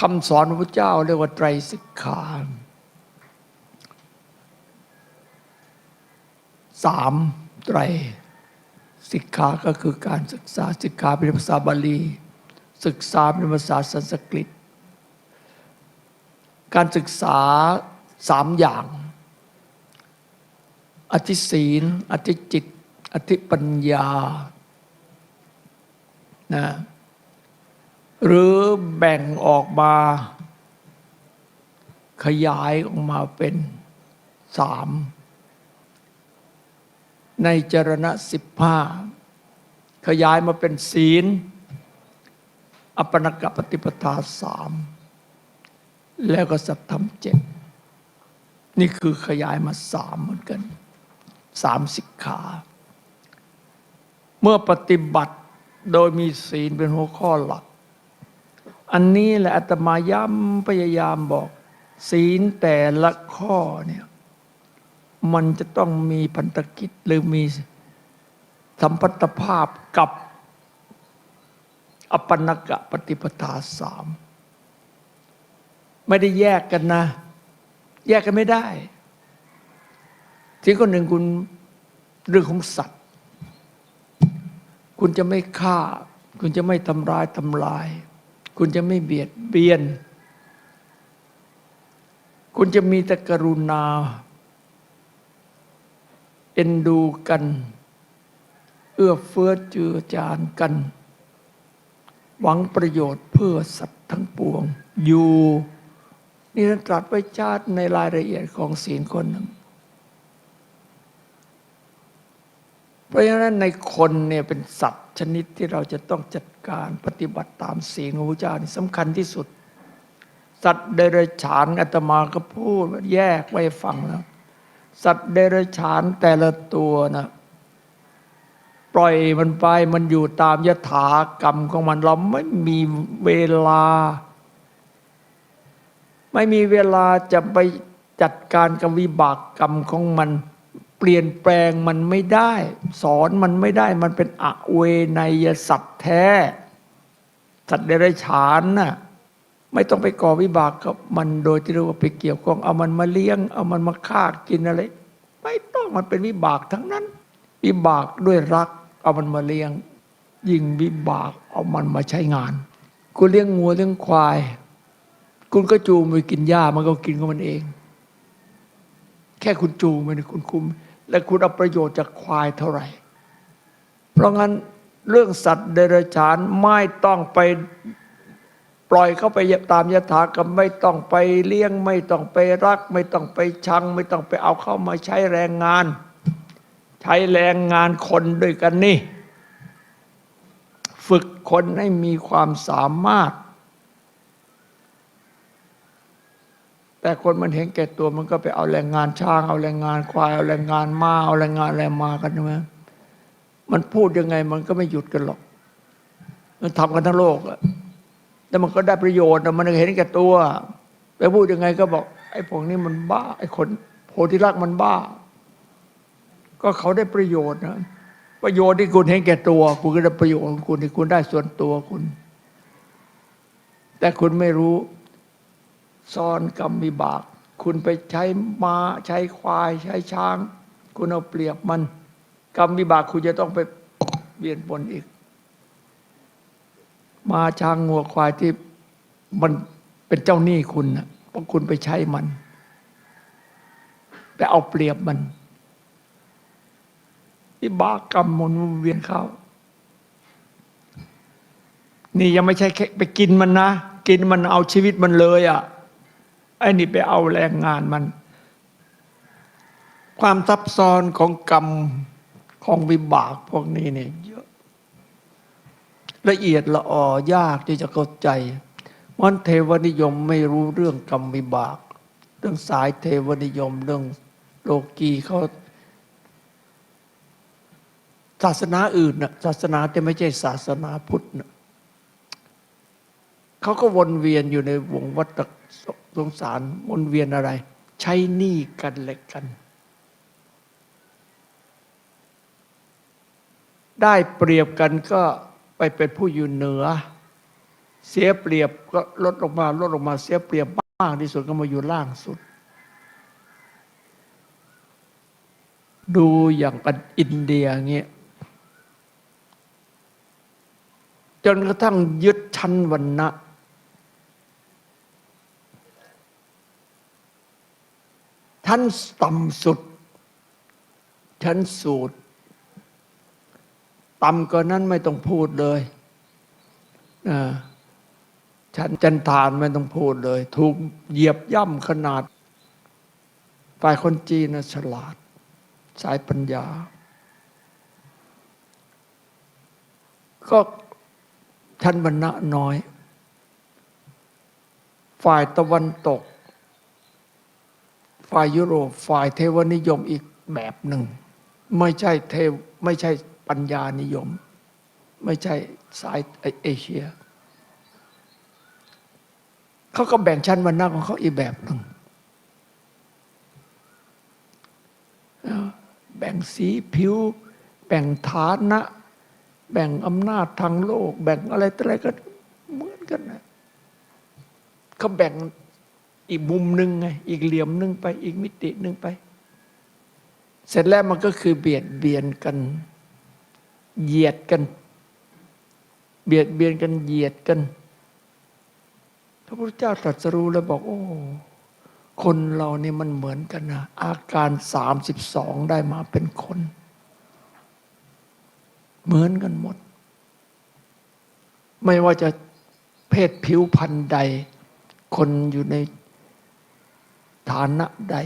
คำสอนพระพุทธเจ้าเรียกว่าไตรสิกขาสามไตรสิกขาก็คือการศึกษาสิกขาเป็นภาษาบาลี ศึกษาเป็นภาษาสันสกฤต การศึกษาสามอย่าง อธิศีล อธิจิต อธิปัญญานะ หรือแบ่งออกมา ขยายออกมาเป็นสามในจรณะสิบห้าขยายมาเป็นศีลอปนกปฏิปทาสามแล้วก็สัตธรรมเจ็ดนี่คือขยายมาสามเหมือนกันสามสิกขา เมื่อปฏิบัติโดยมีศีลเป็นหัวข้อหลัก อันนี้แหละอาตมาย้ำพยายามบอก ศีลแต่ละข้อเนี่ยมันจะต้องมีพันธกิจหรือมีสัมพัทธภาพกับอปนกะปฏิปทาสามไม่ได้แยกกันนะ แยกกันไม่ได้ที่คนหนึ่งคุณเรื่องของสัตว์ คุณจะไม่ฆ่า คุณจะไม่ทำร้ายทำลาย คุณจะไม่เบียดเบียน คุณจะมีแต่กรุณา เอ็นดูกัน เอื้อเฟื้อเจือจานกัน หวังประโยชน์เพื่อสัตว์ทั้งปวง อยู่ นี่ท่านตรัสไว้ชาติในรายละเอียดของศีลคนหนึ่ง เพราะฉะนั้นในคนเนี่ยเป็นสัตว์ชนิดที่เราจะต้องจัดการปฏิบัติตามศีลของพระเจ้านี่สำคัญที่สุด สัตว์เดรัจฉานอาตมาก็พูดแยกไว้ฟังแล้วสัตว์เดรัจฉานแต่ละตัวนะปล่อยมันไปมันอยู่ตามยถากรรมของมันเราไม่มีเวลา ไม่มีเวลาจะไปจัดการกับวิบากกรรมของมัน เปลี่ยนแปลงมันไม่ได้ สอนมันไม่ได้มันเป็นอเวนยสัตว์แท้ สัตว์เดรัจฉานน่ะไม่ต้องไปก่อวิบากกับมันโดยที่เรียกว่าไปเกี่ยวข้องเอามันมาเลี้ยง เอามันมาฆ่ากินอะไร ไม่ต้องมันเป็นวิบากทั้งนั้น วิบากด้วยรัก เอามันมาเลี้ยง ยิ่งวิบากเอามันมาใช้งาน คุณเลี้ยงงัวเลี้ยงควาย คุณก็จูงไปกินหญ้ามันก็กินของมันเอง แค่คุณจูงมันคุณคุม และคุณเอาประโยชน์จากควายเท่าไหร่ เพราะงั้นเรื่องสัตว์เดรัจฉานไม่ต้องไปปล่อยเข้าไปตามยถากรรมไม่ต้องไปเลี้ยง ไม่ต้องไปรัก ไม่ต้องไปชัง ไม่ต้องไปเอาเข้ามาใช้แรงงาน ใช้แรงงานคนด้วยกันนี่ ฝึกคนให้มีความสามารถ แต่คนมันเห็นแก่ตัวมันก็ไปเอาแรงงานช้าง เอาแรงงานควายเอาแรงงานม้าเอาแรงงานอะไรมากันใช่ไหมมันพูดยังไงมันก็ไม่หยุดกันหรอก มันทำกันทั้งโลกอะแต่มันก็ได้ประโยชน์นะมันเห็นแก่ตัวไปพูดยังไงก็บอก ไอ้พวกนี้มันบ้า ไอ้คนโพธิรักษ์มันบ้า ก็เขาได้ประโยชน์นะประโยชน์ที่คุณเห็นแก่ตัว คุณก็ได้ประโยชน์ของคุณที่คุณได้ส่วนตัวคุณ แต่คุณไม่รู้ ซ่อนกรรมวิบาก คุณไปใช้มา้าใช้ควายใช้ช้าง คุณเอาเปรียบมัน กรรมวิบากคุณจะต้องไปเบียนปนอีก มาช้างงัวควายที่มันเป็นเจ้าหนี้คุณนะเพราะคุณไปใช้มัน ไปเอาเปรียบมันวิบากกรรมมันเวียนเข้า นี่ยังไม่ใช่ไปกินมันนะ กินมันเอาชีวิตมันเลยอะ่ะ ไอ้นี่ไปเอาแรงงานมัน ความซับซ้อนของกรรมของวิบากพวกนี้เนี่ยเยอะ ละเอียดละออยากที่จะเข้าใจมันเทวนิยมไม่รู้เรื่องกรรมวิบาก เรื่องสายเทวนิยมเรื่องโลกีเขาศาสนาอื่นนะศาสนาแต่ไม่ใช่ศาสนาพุทธนะเขาก็วนเวียนอยู่ในวงวัฏ สงสารวนเวียนอะไร ใช้หนี้กันเล็กกัน ได้เปรียบกันก็ไปเป็นผู้อยู่เหนือ เสียเปรียบก็ลดลงมาลดลงมาเสียเปรียบมากที่สุดก็มาอยู่ล่างสุด ดูอย่างกันอินเดียเงี้ยจนกระทั่งยึดชั้นวันนะ ชั้นต่ำสุด ชั้นสูตร ต่ำกว่านั้นไม่ต้องพูดเลยชั้นจันทานไม่ต้องพูดเลย ถูกเหยียบย่ำขนาดฝ่ายคนจีนนะฉลาด สายปัญญา ก็ชั้นวรรณะน้อย ฝ่ายตะวันตก ฝ่ายยุโรปฝ่ายเทวนิยมอีกแบบหนึ่ง ไม่ใช่เทวไม่ใช่ปัญญานิยม ไม่ใช่สายเอเชียเขาก็แบ่งชั้นวรรณะของเขาอีกแบบหนึ่งแบ่งสีผิว แบ่งฐานะ แบ่งอำนาจทางโลก แบ่งอะไรต่ออะไรก็เหมือนกันนะเขาแบ่ง อีกมุมหนึ่งไงอีกเหลี่ยมหนึ่งไป อีกมิติหนึ่งไป เสร็จแล้วมันก็คือเบียดเบียนกัน เหยียดกัน เบียดเบียนกันเหยียดกัน พระพุทธเจ้าตรัสรู้แล้วบอก โอ้ คนเราเนี่ยมันเหมือนกันนะอาการสามสิบสองได้มาเป็นคน เหมือนกันหมด ไม่ว่าจะเพศผิวพันธุ์ใด คนอยู่ใน ฐานะใด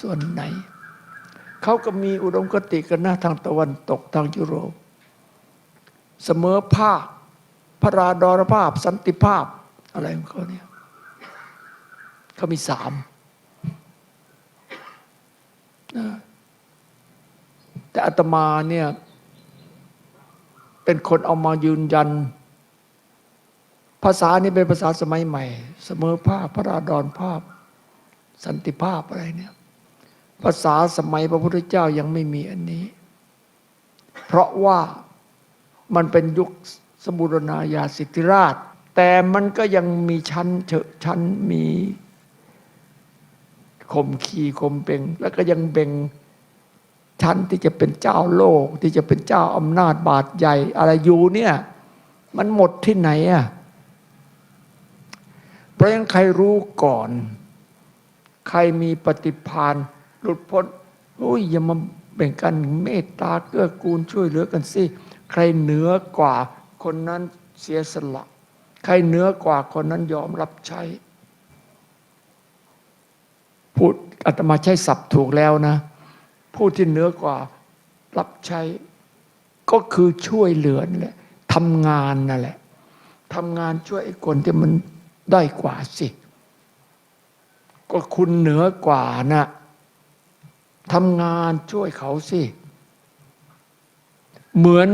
ส่วนไหน เขาก็มีอุดมคติกันนะทางตะวันตกทางยุโรป เสมอภาคพระราดรภาพ สันติภาพ อะไรของเขาเนี่ยเขามีสามนะแต่อาตมาเนี่ยเป็นคนเอามายืนยัน ภาษานี้เป็นภาษาสมัยใหม่ เสมอภาพพระราดรภาพ สันติภาพอะไรเนี่ย ภาษาสมัยพระพุทธเจ้ายังไม่มีอันนี้ เพราะว่ามันเป็นยุคสมุรณาญาสิทธิราช แต่มันก็ยังมีชั้นเฉอะชั้นมีข่มขีข่มเป่งแล้วก็ยังเบ่งชั้นที่จะเป็นเจ้าโลก ที่จะเป็นเจ้าอำนาจบาดใหญ่ อะไรอยู่เนี่ย มันหมดที่ไหนอะเพราะยังใครรู้ก่อน ใครมีปฏิพานหลุดพ้นโอ้ยอย่ามาแบ่งกันเมตตาเกื้อกูลช่วยเหลือกันสิ ใครเหนือกว่าคนนั้นเสียสละ ใครเหนือกว่าคนนั้นยอมรับใช้พูดอาตมาใช้ศัพท์ถูกแล้วนะ ผู้ที่เหนือกว่ารับใช้ ก็คือช่วยเหลือนั่นแหละทำงานนั่นแหละทำงานช่วยไอ้คนที่มันได้กว่าสิ ก็คุณเหนือกว่านะทำงานช่วยเขาสิ เหมือน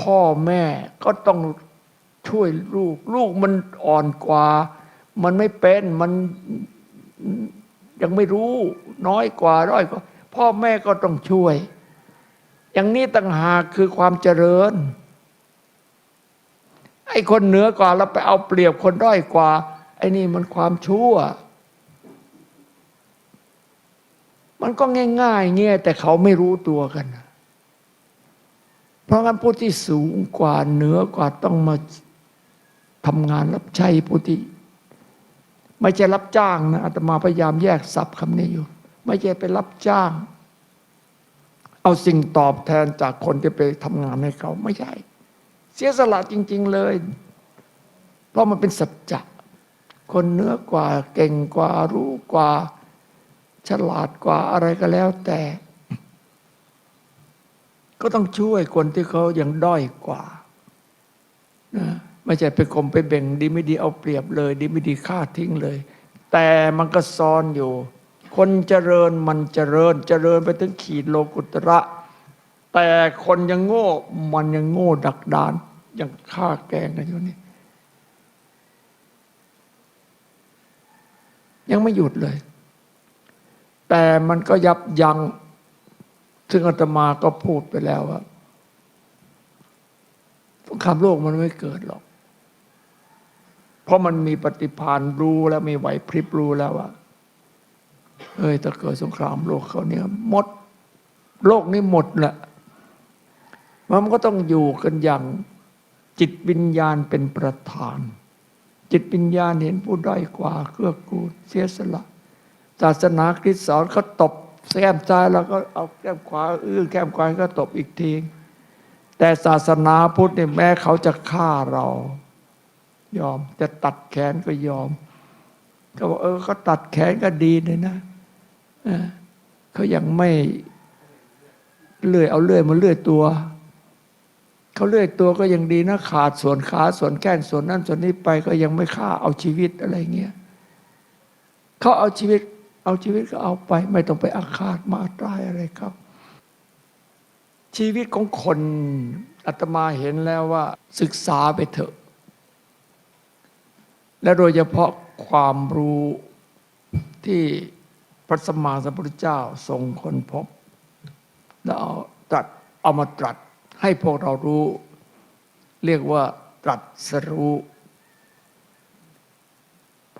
พ่อแม่ก็ต้องช่วยลูก ลูกมันอ่อนกว่า มันไม่เป็นมันยังไม่รู้น้อยกว่าด้อยกว่า พ่อแม่ก็ต้องช่วย อย่างนี้ต่างหากคือความเจริญ ไอ้คนเหนือกว่าเราไปเอาเปรียบคนด้อยกว่า ไอ้นี่มันความชั่ว มันก็ง่ายๆเงี้ยแต่เขาไม่รู้ตัวกัน เพราะงั้นผู้ที่สูงกว่าเหนือกว่าต้องมาทำงานรับใช้ผู้ที่ไม่ใช่รับจ้างนะอาตมาพยายามแยกศัพท์คำนี้อยู่ ไม่ใช่ไปรับจ้าง เอาสิ่งตอบแทนจากคนที่ไปทำงานให้เขาไม่ใช่ เสียสละจริง ๆเลย เพราะมันเป็นสัจจะคนเหนือกว่าเก่งกว่ารู้กว่า ฉลาดกว่าอะไรก็แล้วแต่ ก็ต้องช่วยคนที่เขายังด้อยกว่านะไม่ใช่ไปคมไปเบ่งดีไม่ดีเอาเปรียบเลย ดีไม่ดีฆ่าทิ้งเลย แต่มันก็ซ้อนอยู่ คนเจริญมันเจริญเจริญไปถึงขีดโลกุตระ แต่คนยังโง่ มันยังโง่ดักดานยังฆ่าแกงกันอยู่นี่ยังไม่หยุดเลย แต่มันก็ยับยัง้งซึ่งอาตมาก็พูดไปแล้วว่าสงครามโลกมันไม่เกิดหรอก เพราะมันมีปฏิภาณรู้แล้วมีไหวพริบรู้แล้วว่าเอ้ยถ้าเกิดสงครามโลกเขาเนี่ยหมด โลกนี้หมดแหละมันก็ต้องอยู่กันอย่างจิตวิญญาณเป็นประธาน จิตวิญญาณเห็นผู้ด้อยกว่าเกื้อกูลเสียสละ ศาสนาคริสต์สอนเขาตบแก้มซ้ายแล้วก็เอาแก้มขวาอื้อแก้มขวาก็ตบอีกทีแต่ศาสนาพุทธเนี่ยแม้เขาจะฆ่าเรา ยอมจะตัดแขนก็ยอมก็บอกเออเขาตัดแขนก็ดีเลยนะเขายังไม่เลื่อยเอาเลื่อยมาเลื่อยตัวเขาเลื่อยตัวก็ยังดีนะ ขาดส่วนขาส่วนแข้งส่วนนั้นส่วนนี้ไปก็ยังไม่ฆ่าเอาชีวิตอะไรเงี้ยเขาเอาชีวิต เอาชีวิตก็เอาไป ไม่ต้องไปอาฆาตมาตายอะไรครับ ชีวิตของคนอาตมาเห็นแล้วว่าศึกษาไปเถอะ และโดยเฉพาะความรู้ที่พระสมมาสัมพุทธเจ้าทรงค้นพบ แล้วเอาตรัสเอามาตรัสให้พวกเรารู้ เรียกว่าตรัสรู้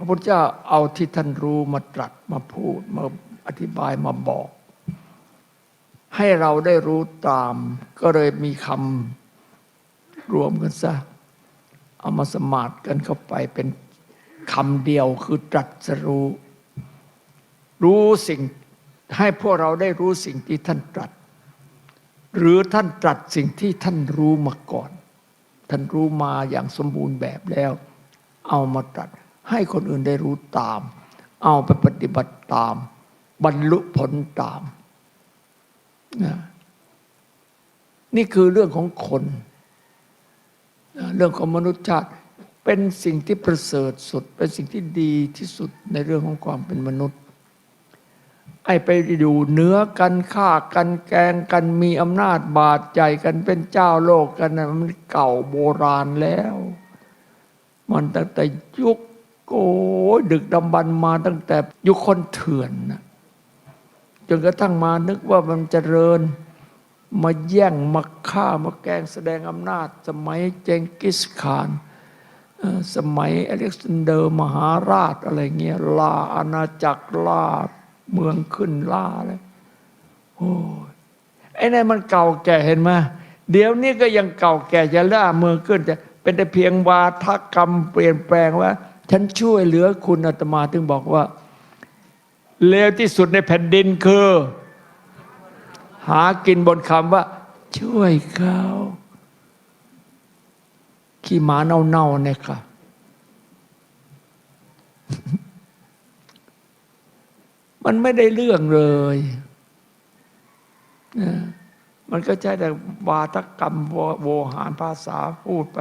พระพุทธเจ้าเอาที่ท่านรู้มาตรัสมาพูดมาอธิบายมาบอก ให้เราได้รู้ตาม ก็เลยมีคำรวมกันซะ เอามาสมาดกันเข้าไปเป็นคำเดียวคือตรัสรู้ รู้สิ่งให้พวกเราได้รู้สิ่งที่ท่านตรัส หรือท่านตรัสสิ่งที่ท่านรู้มาก่อน ท่านรู้มาอย่างสมบูรณ์แบบแล้ว เอามาตรัส ให้คนอื่นได้รู้ตาม เอาไปปฏิบัติตาม บรรลุผลตามนะนี่คือเรื่องของคนนะเรื่องของมนุษยชาติเป็นสิ่งที่ประเสริฐสุด เป็นสิ่งที่ดีที่สุดในเรื่องของความเป็นมนุษย์ ไอ้ไปอยู่เหนือกันฆ่ากันแกงกันมีอำนาจบาดใจกันเป็นเจ้าโลกกันนะมันเก่าโบราณแล้ว มันตั้งแต่ยุค โอ้ยดึกดำบรรพ์มาตั้งแต่ยุคคนเถื่อนนะจนกระทั่งมานึกว่ามันเจริญ มาแย่งมาฆ่ามาแกล้งแสดงอำนาจ สมัยเจงกิสขาน สมัยอเล็กซานเดอร์มหาราชอะไรเงี้ยล่าอาณาจักรล่าเมืองขึ้นล่าอะไรโอ้ยไอ้นั่นมันเก่าแก่เห็นไหมเดี๋ยวนี้ก็ยังเก่าแก่จะล่าเมืองขึ้นแต่เป็นแต่เพียงวาทกรรมเปลี่ยนแปลงว่า ฉันช่วยเหลือคุณอาตมาถึงบอกว่า เลวที่สุดในแผ่นดินคือ หากินบนคำว่า ช่วยเขาขี้หมาเน่าๆเนี่ยค่ะมันไม่ได้เรื่องเลยนะมันก็ใช้แต่วาทกรรมโวโวหารภาษาพูดไป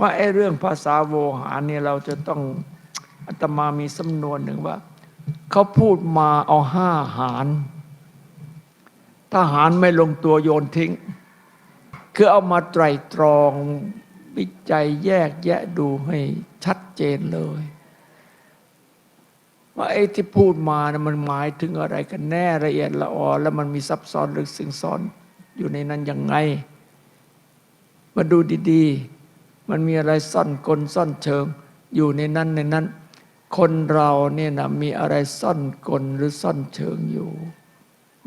ว่าไอ้เรื่องภาษาโวหารเนี่ยเราจะต้องอาตมามีสำนวนหนึ่งว่าเขาพูดมาเอาห้าหารถ้าหารไม่ลงตัวโยนทิ้ง คือเอามาไตรตรองวิจัยแยกแยะดูให้ชัดเจนเลย ว่าไอ้ที่พูดมานะมันหมายถึงอะไรกันแน่ละเอียดละออแล้วมันมีซับซ้อนลึกซึ้งซ้อนอยู่ในนั้นยังไง มาดูดี ๆ มันมีอะไรซ่อนกลซ่อนเชิง อยู่ในนั้นในนั้น คนเราเนี่ยนะมีอะไรซ่อนกลหรือซ่อนเชิงอยู่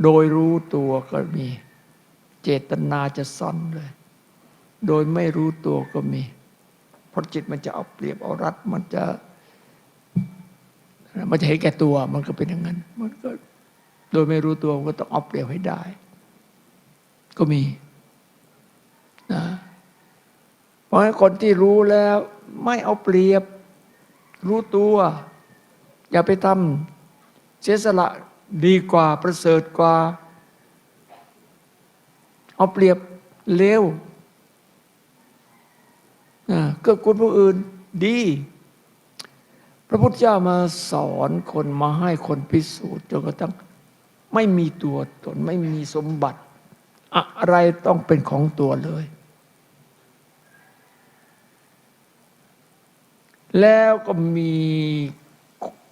โดยรู้ตัวก็มี เจตนาจะซ่อนเลย โดยไม่รู้ตัวก็มี เพราะจิตมันจะเอาเปรียบเอารัดมันจะมันจะเห็นแก่ตัวมันก็เป็นอย่างนั้น มันก็โดยไม่รู้ตัวมันก็ต้องเอาเปรียบให้ได้ ก็มีนะ ราะฉะนั้นคนที่รู้แล้ว ไม่เอาเปรียบ รู้ตัว อย่าไปทำเสียสละดีกว่าประเสริฐกว่า เอาเปรียบเร็วเกื้อกูลผู้อื่นดี พระพุทธเจ้ามาสอนคนมาให้คนพิสูจน์จนกระทั่งไม่มีตัวตน ไม่มีสมบัติ อะไรต้องเป็นของตัวเลย แล้วก็มี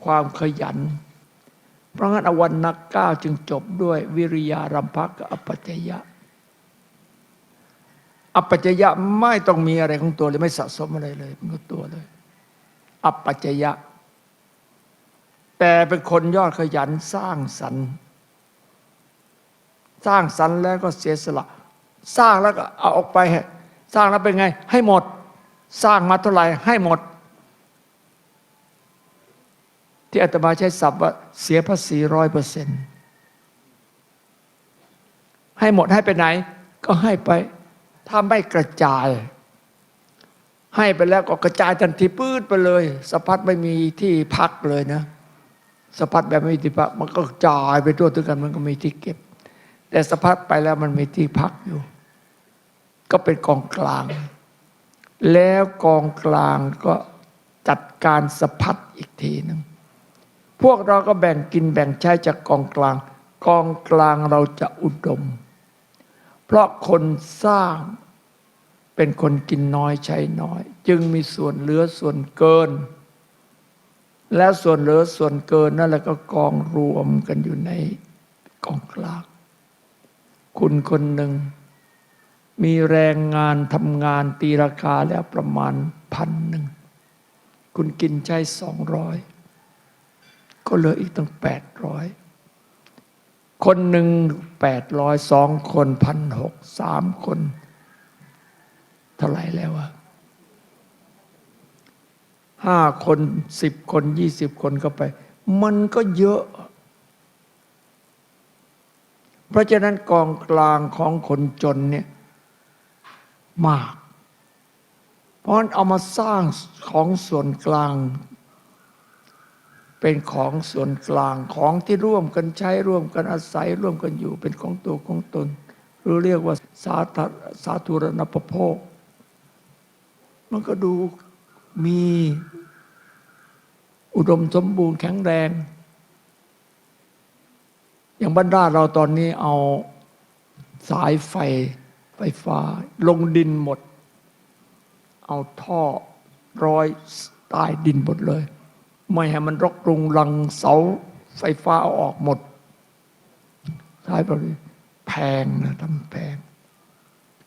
ความขยัน เพราะงั้นอวันนักก้าจึงจบด้วยวิริยารัมภักกับอปัจจยะ อปัจจยะไม่ต้องมีอะไรของตัวเลยไม่สะสมอะไรเลยเป็นตัวเลยอัปปัจจยะ แต่เป็นคนยอดขยันสร้างสรรค์ สร้างสรรค์แล้วก็เสียสละ สร้างแล้วก็เอาออกไป สร้างแล้วเป็นไง ให้หมด สร้างมาเท่าไหร่ให้หมด ที่อาตมาใช้ศัพท์ว่าเสียภาษีร้อยเปอร์เซ็นต์ให้หมดให้ไปไหน ก็ให้ไป ถ้าไม่กระจาย ให้ไปแล้วก็กระจายทันทีปื้ดไปเลยสะพัดไม่มีที่พักเลยนะสะพัดแบบไม่มีที่พัก มันก็กระจายไปทั่วถึงกันมันก็มีที่เก็บ แต่สะพัดไปแล้วมันมีที่พักอยู่ ก็เป็นกองกลาง แล้วกองกลางก็จัดการสะพัดอีกทีหนึ่ง พวกเราก็แบ่งกินแบ่งใช้จากกองกลาง กองกลางเราจะอุดม เพราะคนสร้างเป็นคนกินน้อยใช้น้อย จึงมีส่วนเหลือส่วนเกิน และส่วนเหลือส่วนเกินนั่นแหละก็กองรวมกันอยู่ในกองกลาง คุณคนหนึ่ง มีแรงงานทำงานตีราคาแล้วประมาณพันหนึ่ง คุณกินใช้สองร้อย ก็เหลืออีกตั้งแปดร้อยคนหนึ่งแปดร้อยสองคนพันหกสามคนเท่าไหร่แล้วอะห้าคนสิบคนยี่สิบคนก็ไป มันก็เยอะ เพราะฉะนั้นกองกลางของคนจนเนี่ยมาก เพราะฉะนั้นเอามาสร้างของส่วนกลาง เป็นของส่วนกลางของที่ร่วมกันใช้ร่วมกันอาศัยร่วมกันอยู่เป็นของตัวของตนหรือเรียกว่าสาธาสาธุรณปโภค มันก็ดูมีอุดมสมบูรณ์แข็งแรง อย่างบ้านราเราตอนนี้เอาสายไฟไฟฟ้า ลงดินหมด เอาท่อร้อยใต้ดินหมดเลย ไม่ให้มันรกรุงรังเสาไฟฟ้าเอาออกหมดใช้ไปแพงนะทำแพง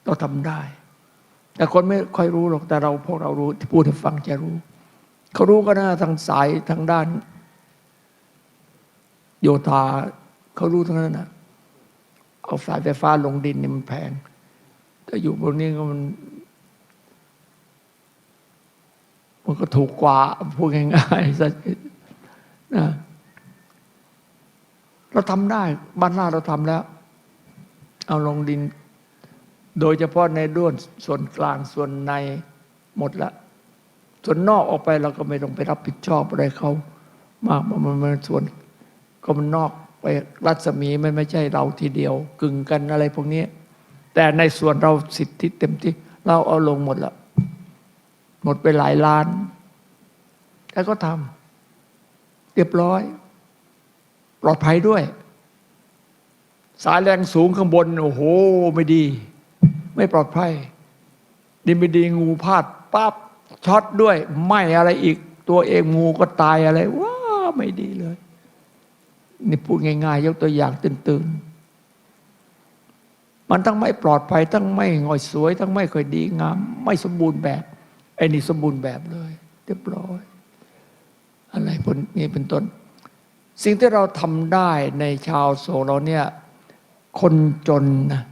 ก็ทำได้ แต่คนไม่ค่อยรู้หรอกแต่เราพวกเรารู้ที่พูดให้ฟังจะรู้ เขารู้ก็นะทางสายทางด้าน โยธาเขารู้ทั้งนั้นนะเอาสายไฟฟ้าลงดินนี่มันแพงแต่อยู่บนนี้ก็มัน มันก็ถูกกว่าพูดง่ายๆนะเราทำได้บ้านหน้าเราทำแล้ว เอาลงดิน โดยเฉพาะในด้วนส่วนกลางส่วนในหมดละส่วนนอกออกไปเราก็ไม่ต้องไปรับผิดชอบอะไรเขามากมันมันมันส่วนก็มันนอกไปรัศมีมันไม่ใช่เราทีเดียว กึ่งกันอะไรพวกนี้ แต่ในส่วนเราสิทธิเต็มที่ เราเอาลงหมดแล้ว หมดไปหลายล้านแต่ก็ทำเรียบร้อย ปลอดภัยด้วย สายแรงสูงข้างบน โอ้โห ไม่ดี ไม่ปลอดภัยดินไม่ดีงูพลาดปั๊บช็อตด้วยไหมอะไรอีก ตัวเองงูก็ตายอะไรว้าไม่ดีเลย นี่พูดง่ายๆ ยกตัวอย่างตื่นๆมันทั้งไม่ปลอดภัยทั้งไม่งอยสวย ทั้งไม่ค่อยดีงาม ไม่สมบูรณ์แบบ ไอ้นี่สมบูรณ์แบบเลย เรียบร้อย อะไรพวกนี้เป็นต้น สิ่งที่เราทำได้ในชาวโซเราเนี่ย คนจนนะ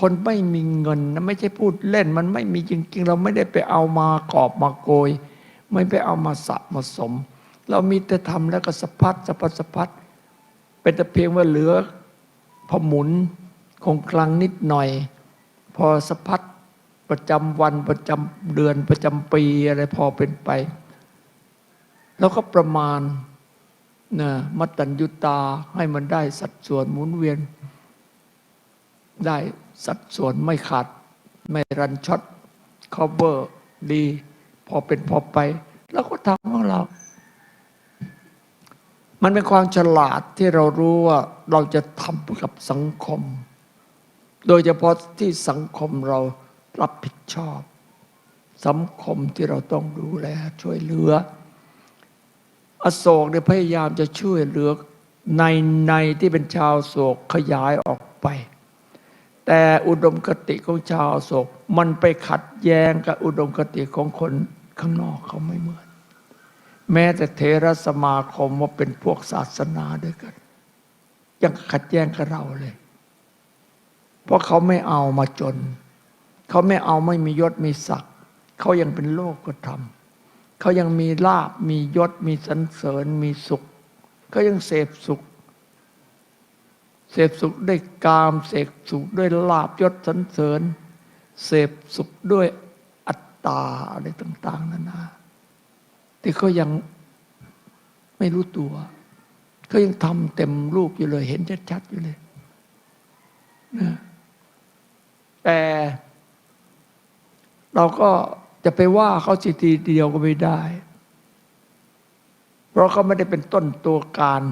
คนไม่มีเงินนะไม่ใช่พูดเล่น มันไม่มีจริง ๆ เราไม่ได้ไปเอามากอบมาโกย ไม่ไปเอามาสะมาสม เรามีแต่ทำแล้วก็สะพัดสะพัดสะพัดเป็นแต่เพียงว่าเหลือพอหมุนคงคลังนิดหน่อย พอสะพัด ประจำวันประจำเดือนประจำปีอะไรพอเป็นไป แล้วก็ประมาณนะมัตตัญญุตาให้มันได้สัดส่วนหมุนเวียน ได้สัดส่วนไม่ขาด ไม่รันช็อต cover ดี พอเป็นพอไป แล้วก็ทำของเรา มันเป็นความฉลาดที่เรารู้ว่าเราจะทำกับสังคม โดยเฉพาะที่สังคมเรา รับผิดชอบ สังคมที่เราต้องดูแลช่วยเหลือ อโศกเนี่ยพยายามจะช่วยเหลือในในที่เป็นชาวโศกขยายออกไป แต่อุดมคติของชาวโศกมันไปขัดแย้งกับอุดมคติของคนข้างนอกเขาไม่เหมือน แม้แต่เทรสมาคมว่าเป็นพวกศาสนาด้วยกัน ยังขัดแย้งกับเราเลย เพราะเขาไม่เอามาจน เขาไม่เอาไม่มียศมีศักดิ์เขายังเป็นโลกก็ทำเขายังมีลาบมียศมีสรรเสริญมีสุขเขายังเสพสุข เสพสุขด้วยกาม เสพสุขด้วยลาบยศสรรเสริญ เสพสุขด้วยอัตตาอะไรต่าง ๆนานาที่เขายังไม่รู้ตัวเขายังทำเต็มรูปอยู่เลย เห็นชัดๆอยู่เลยนะแต่ เราก็จะไปว่าเขาสิทีเดียวก็ไม่ได้ เพราะเขาไม่ได้เป็นต้นตัวการ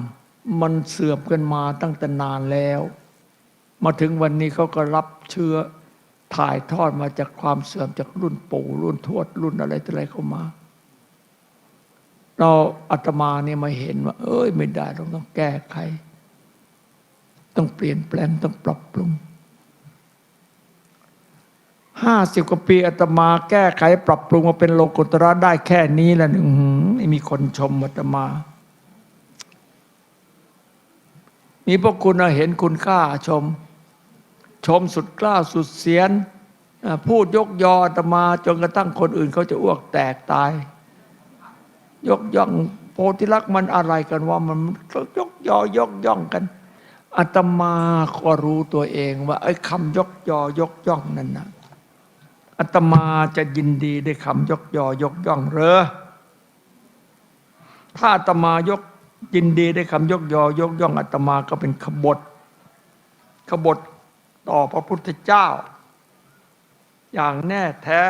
มันเสื่อมกันมาตั้งแต่นานแล้ว มาถึงวันนี้เขาก็รับเชื้อถ่ายทอดมาจากความเสื่อมจากรุ่นปู่รุ่นทวดรุ่นอะไรต่ออะไรเข้ามา เราอาตมาเนี่ยมาเห็นว่า เอ้ย ไม่ได้เราต้องแก้ไข ต้องเปลี่ยนแปลงต้องปรับปรุง ห้าสิบกว่าปีอาตมาแก้ไข ปรับปรุงมาเป็นโลกุตระได้แค่นี้แหละหนึ่งไม่มีคนชมอาตมา มีพวกคุณเห็นคุณค่าชม ชมสุดกล้าสุดเสียน พูดยกยออาตมาจนกระทั่งคนอื่นเขาจะอ้วกแตกตาย ยกย่องโพธิลักษณ์มันอะไรกันว่ามันยกยอยกย่องกันอาตมาก็รู้ตัวเองว่าไอ้คำยกยอยกย่องนั่นนะ อาตมาจะยินดีได้คำยกยอยกย่องเหรอ ถ้าอาตมายกยินดีได้คำยกยอยกย่องอาตมาก็เป็นขบฏขบฏต่อพระพุทธเจ้า อย่างแน่แท้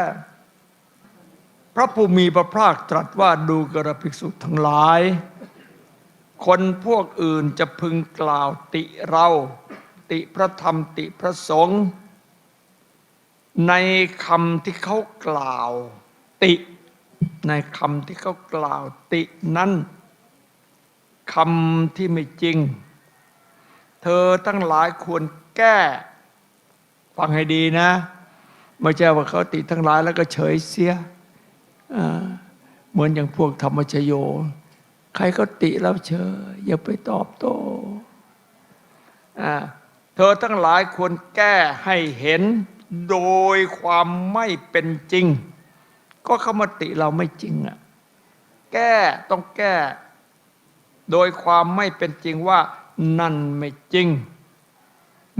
พระผู้มีพระภาคตรัสว่าดูกระภิกษุทั้งหลาย คนพวกอื่นจะพึงกล่าวติเรา ติพระธรรมติพระสงฆ์ ในคำที่เขากล่าว ติในคำที่เขากล่าวตินั้นคำที่ไม่จริง เธอทั้งหลายควรแก้ ฟังให้ดีนะไม่ใช่ว่าเขาติทั้งหลายแล้วก็เฉยเสียเหมือนอย่างพวกธรรมชโย ใครก็ติแล้วเฉยอย่าไปตอบโต้เธอทั้งหลายควรแก้ให้เห็น โดยความไม่เป็นจริง ก็คำติเราไม่จริงอะแก้ต้องแก้ โดยความไม่เป็นจริงว่านั่นไม่จริง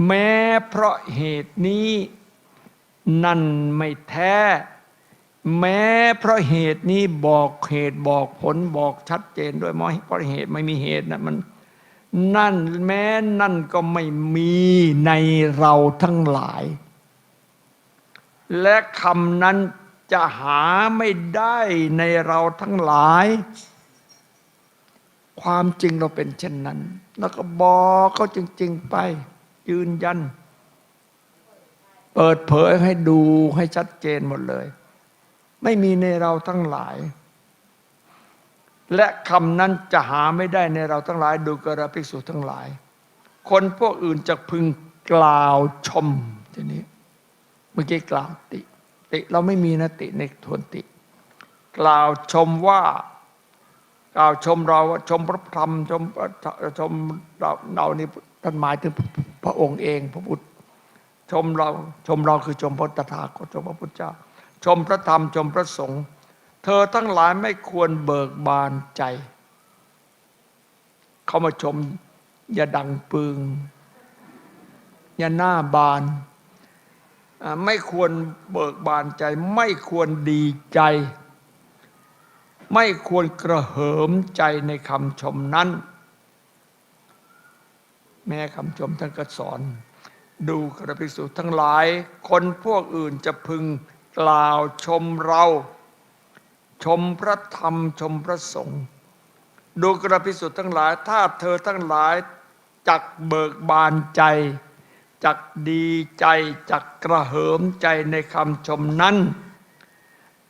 แม้เพราะเหตุนี้ นั่นไม่แท้ แม้เพราะเหตุนี้บอกเหตุบอกผลบอกชัดเจนด้วยมอเพราะเหตุไม่มีเหตุนะมันนั่นแม้นั่นก็ไม่มีในเราทั้งหลาย และคำนั้นจะหาไม่ได้ในเราทั้งหลาย ความจริงเราเป็นเช่นนั้น แล้วก็บอกเขาจริง ๆ ไป ยืนยัน เปิดเผยให้ดูให้ชัดเจนหมดเลย ไม่มีในเราทั้งหลาย และคำนั้นจะหาไม่ได้ในเราทั้งหลาย ดูกระภิกษุทั้งหลาย คนพวกอื่นจะพึงกล่าวชม มื่อกี้กล่าวติ ติเราไม่มีนะติในทวนติ กล่าวชมว่า กล่าวชมเราชมพระธรรมชมชมเราเรานี่ท่านหมายถึงพระองค์เอง พระพุทธชมเราชมเราคือชมพระตถาคตชมพระพุทธเจ้า ชมพระธรรมชมพระสงฆ์เธอทั้งหลายไม่ควรเบิกบานใจ เขามาชมอย่าดังปึงอย่าหน้าบาน ไม่ควรเบิกบานใจ ไม่ควรดีใจ ไม่ควรกระเหิมใจในคำชมนั้น แม้คำชมท่านก็สอน ดูกระภิกษุทั้งหลาย คนพวกอื่นจะพึงกล่าวชมเรา ชมพระธรรมชมพระสงฆ์ดูกระภิกษุทั้งหลาย ถ้าเธอทั้งหลายจักเบิกบานใจ จักดีใจจักกระเหิมใจในคำชมนั้น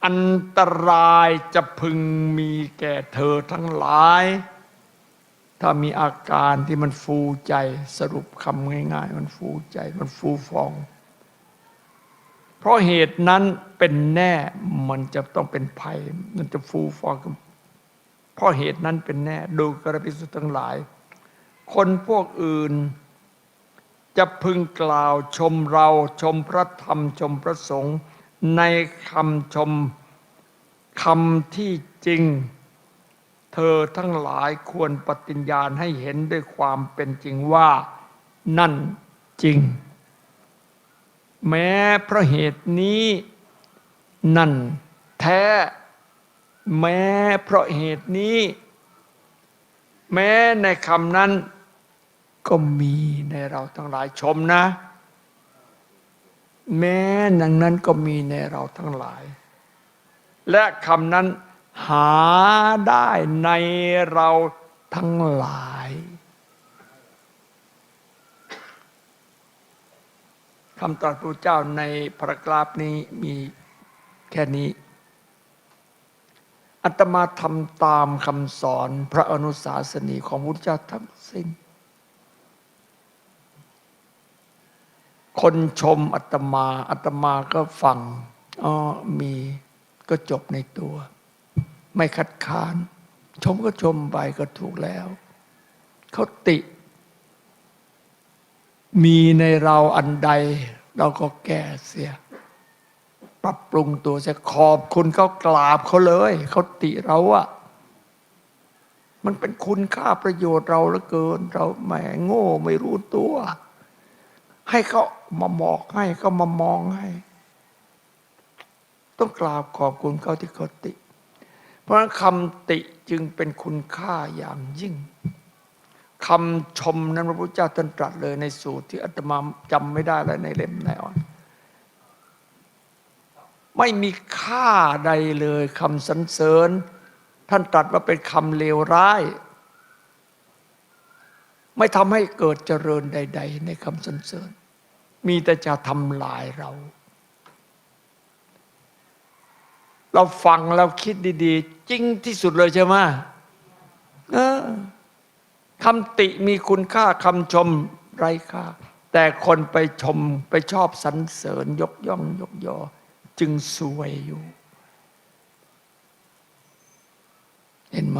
อันตรายจะพึงมีแก่เธอทั้งหลาย ถ้ามีอาการที่มันฟูใจสรุปคำง่าย ๆ มันฟูใจมันฟูฟอง เพราะเหตุนั้นเป็นแน่มันจะต้องเป็นภัย มันจะฟูฟองเพราะเหตุนั้นเป็นแน่ดูกระพิสุทั้งหลาย คนพวกอื่น จะพึงกล่าวชมเราชมพระธรรมชมพระสงฆ์ในคำชมคำที่จริง เธอทั้งหลายควรปฏิญญาณให้เห็นด้วยความเป็นจริงว่า นั่นจริง แม้เพราะเหตุนี้ นั่นแท้ แม้เพราะเหตุนี้ แม้ในคำนั้น ก็มีในเราทั้งหลายชมนะ แม้ดังนั้นก็มีในเราทั้งหลาย และคำนั้นหาได้ในเราทั้งหลาย คำตรัสพระเจ้าในพระกราบนี้มีแค่นี้ อัตมาทำตามคำสอนพระอนุสาสนีของพระพุทธเจ้าทั้งสิ้น คนชมอัตมาอัตมาก็ฟังอ๋อมีก็จบในตัว ไม่คัดค้าน ชมก็ชมไปก็ถูกแล้ว เขาติ มีในเราอันใด เราก็แก้เสีย ปรับปรุงตัวเสียขอบคุณเขากราบเขาเลย เขาติเราอะมันเป็นคุณค่าประโยชน์เราเหลือเกิน เราแหมโง่ไม่รู้ตัว ให้เขา มาบอกให้เขามามองให้ ต้องกราบขอบคุณเขาที่เขาติ เพราะฉะนั้นคำติจึงเป็นคุณค่าอย่างยิ่งคำชมนั้นพระพุทธเจ้าตรัสเลยในสูตรที่อาตมาจำไม่ได้แล้วในเล่มไหนอ่อนไม่มีค่าใดเลยคำสรรเสริญ ท่านตรัสว่าเป็นคำเลวร้าย ไม่ทำให้เกิดเจริญใด ๆ ในคำสรรเสริญ มีแต่จะทำลายเรา เราฟังเราคิดดีๆ จริงที่สุดเลยใช่ไหมคำติมีคุณค่าคำชมไร้ค่า แต่คนไปชมไปชอบสรรเสริญยกย่อง ยกยอ จึงสวยอยู่ เห็นไหม